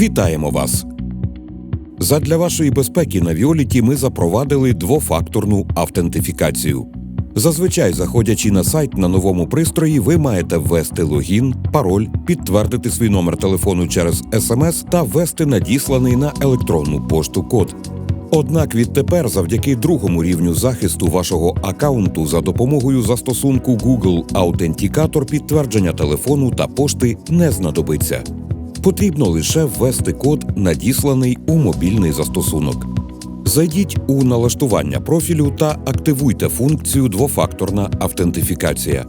Вітаємо вас! Задля вашої безпеки на Віоліті ми запровадили двофакторну автентифікацію. Зазвичай, заходячи на сайт на новому пристрої, ви маєте ввести логін, пароль, підтвердити свій номер телефону через смс та ввести надісланий на електронну пошту код. Однак відтепер, завдяки другому рівню захисту вашого аккаунту за допомогою застосунку Google Authenticator підтвердження телефону та пошти не знадобиться. Потрібно лише ввести код, надісланий у мобільний застосунок. Зайдіть у налаштування профілю та активуйте функцію двофакторна автентифікація.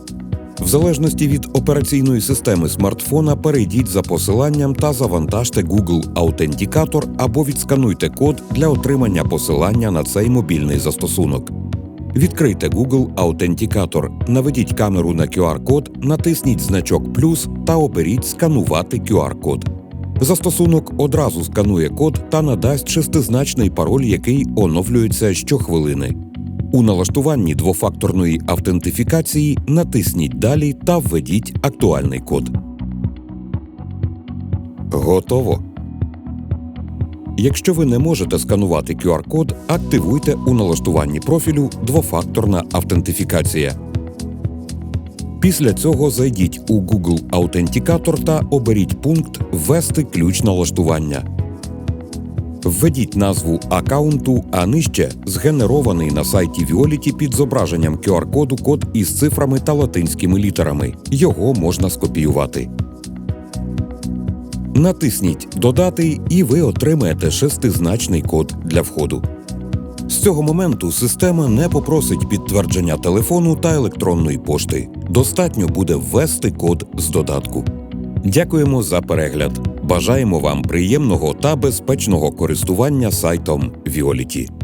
В залежності від операційної системи смартфона перейдіть за посиланням та завантажте Google Authenticator або відскануйте код для отримання посилання на цей мобільний застосунок. Відкрийте Google Authenticator, наведіть камеру на QR-код, натисніть значок плюс та оберіть Сканувати QR-код. Застосунок одразу сканує код та надасть шестизначний пароль, який оновлюється щохвилини. У налаштуванні двофакторної автентифікації натисніть Далі та введіть актуальний код. Готово. Якщо ви не можете сканувати QR-код, активуйте у налаштуванні профілю двофакторна автентифікація. Після цього зайдіть у Google Authenticator та оберіть пункт Ввести ключ налаштування. Введіть назву аккаунту, а нижче згенерований на сайті Violet під зображенням QR-коду код із цифрами та латинськими літерами. Його можна скопіювати. Натисніть Додати, і ви отримаєте шестизначний код для входу. З цього моменту система не попросить підтвердження телефону та електронної пошти. Достатньо буде ввести код з додатку. Дякуємо за перегляд. Бажаємо вам приємного та безпечного користування сайтом Violet.